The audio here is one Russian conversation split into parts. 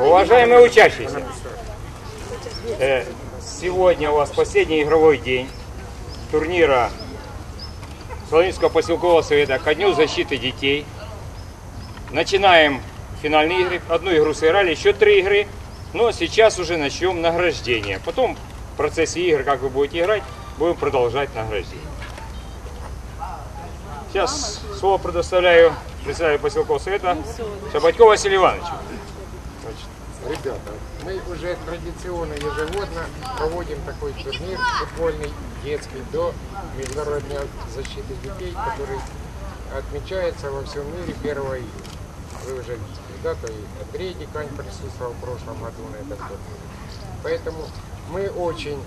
Уважаемые учащиеся, э, сегодня у вас последний игровой день турнира Солонинского поселкового совета ко дню защиты детей. Начинаем финальные игры. Одну игру сыграли, еще три игры. Но сейчас уже начнем награждение. Потом в процессе игр, как вы будете играть, будем продолжать награждение. Сейчас слово предоставляю председателю поселкового совета Шабатькову Василию Ивановичу. Ребята, мы уже традиционно ежегодно проводим такой турнир футбольный, детский, до Международного дня защиты детей, который отмечается во всем мире 1 июля. Вы уже видели, да, то и Андрей Дикань присутствовал в прошлом году на этом турнире. Поэтому мы очень,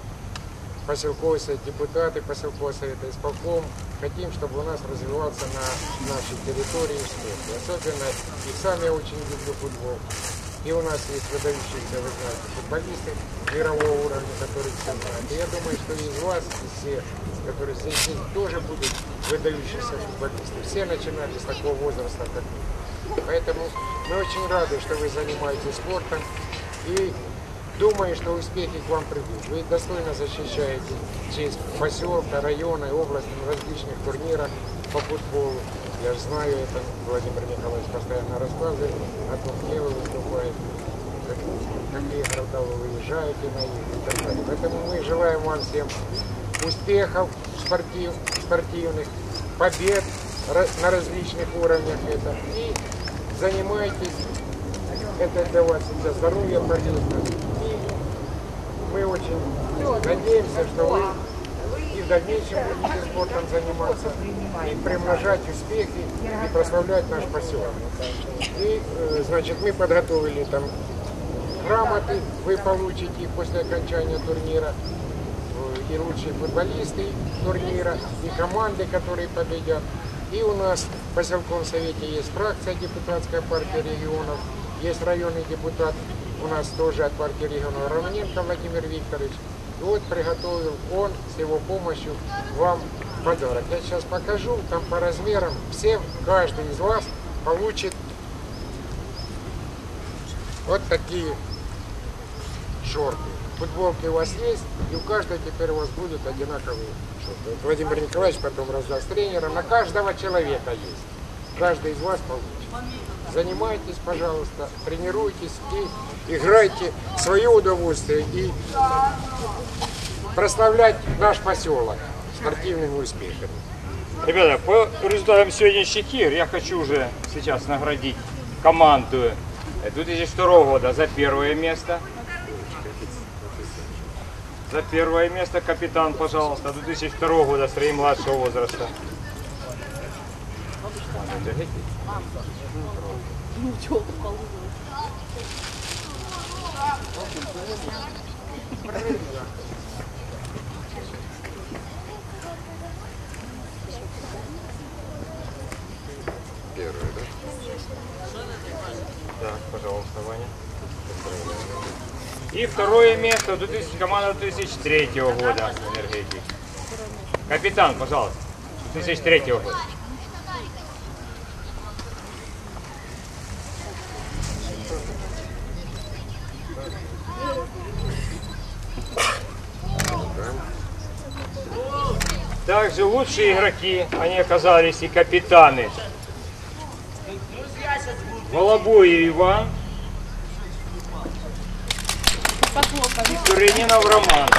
поселковый совет, депутаты поселкового совета, исполком, хотим, чтобы у нас развивался на нашей территории спорт. И особенно, и сам я очень люблю футбол. И у нас есть выдающиеся, вы знаете, футболисты мирового уровня, которые все знают. И я думаю, что из вас, и все, которые здесь есть, тоже будут выдающиеся футболисты. Все начинали с такого возраста, как мы. Поэтому мы очень рады, что вы занимаетесь спортом. И думаю, что успехи к вам придут. Вы достойно защищаете честь поселка, района и области на различных турнирах по футболу. Я же знаю, это Владимир Николаевич постоянно рассказывает о том, где вы выступаете, как- какие города вы выезжаете на них и так далее. Поэтому мы желаем вам всем успехов спортив, спортивных, побед на различных уровнях это. И занимайтесь, это для вас для здоровья полезно. Мы очень надеемся, что вы и в дальнейшем будете спортом заниматься, и приумножать успехи, и прославлять наш поселок. И, э, значит, мы подготовили там грамоты, вы получите после окончания турнира, э, и лучшие футболисты турнира, и команды, которые победят. И у нас в поселковом совете есть фракция депутатская партия регионов, есть районный депутат, у нас тоже от партии Романенко Владимир Викторович. И вот приготовил он с его помощью вам подарок. Я сейчас покажу, там по размерам всем, каждый из вас получит вот такие шорты. Футболки у вас есть, и у каждого теперь у вас будут одинаковые шорты. Вот Владимир Николаевич потом раздаст тренера. На каждого человека есть. Каждый из вас получит. Занимайтесь, пожалуйста, тренируйтесь и играйте в свое удовольствие и прославлять наш поселок спортивными успехами. Ребята, по результатам сегодняшних игр я хочу уже сейчас наградить команду 2002 года за первое место. За первое место капитан, пожалуйста, 2002 года среди младшего возраста. Первый, да? Так, пожалуйста, Ваня. И второе место 2000, команда 2003 года энергетик. Капитан, пожалуйста, 2003 года. Также лучшие игроки, они оказались и капитаны. Волобуев Иван и Туренинов Роман.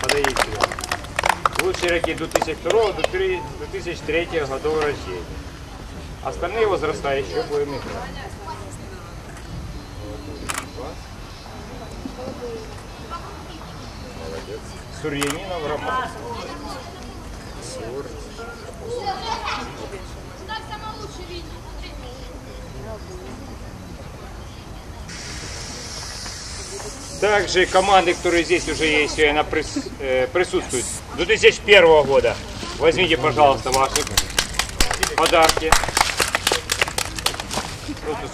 Подойдите. Лучшие игроки 2002 до 2003 годов рождения. Остальные возраста еще будем играть. Сурьянинов Роман. Также команды, которые здесь уже есть, она прис- э, присутствует. 2001 года. Возьмите, пожалуйста, ваши подарки.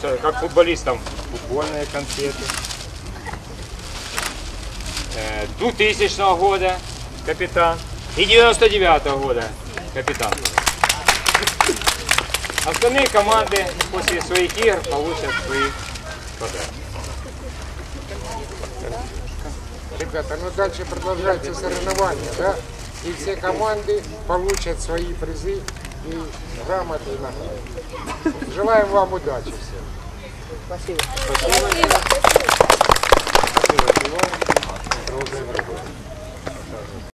Э, как футболистам футбольные конфеты. Э, 2000 года капитан И 99 года капитан. Остальные команды после своих игр получат свои подарки. Ребята, ну дальше продолжаются соревнования, да? И все команды получат свои призы и грамоты и награды. Желаем вам удачи всем. Спасибо, Иван. Продолжаем работу.